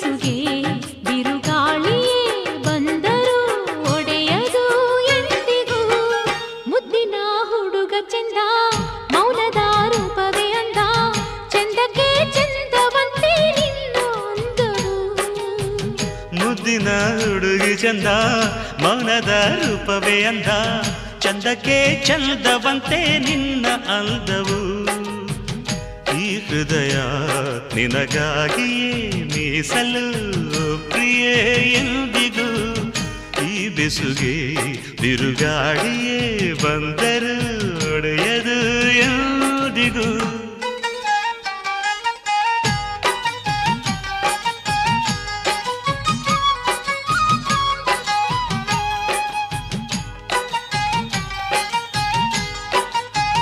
ಬೆಸುಗೆ ಬಿರುಗಾಳಿ ಬಂದರೂ ಒಡೆಯದು ಎಂದಿಗೂ. ಮುದ್ದಿನ ಹುಡುಗ ಚಂದ, ಮೌನದ ರೂಪವೇ ಅಂದ. ಚಂದಕ್ಕೆ ಚಂದವಂತೆ ಮುದ್ದಿನ ಹುಡುಗಿ ಚಂದ, ಮೌನದ ರೂಪವೇ ಅಂದ. ಚಂದಕ್ಕೆ ಚಂದವಂತೆ ನಿನ್ನ ಅಂದವು. ಈ ಹೃದಯ ನಿನಗಾಗಿ ಎನಿಸಲು ಪ್ರಿಯೆ ಎಂದಿದು ಈ ಬೆಸುಗೆ ತಿರುಗಾಡಿಯೇ ಬಂದರು ಒಡೆಯದು ಎಂದಿಗೂ.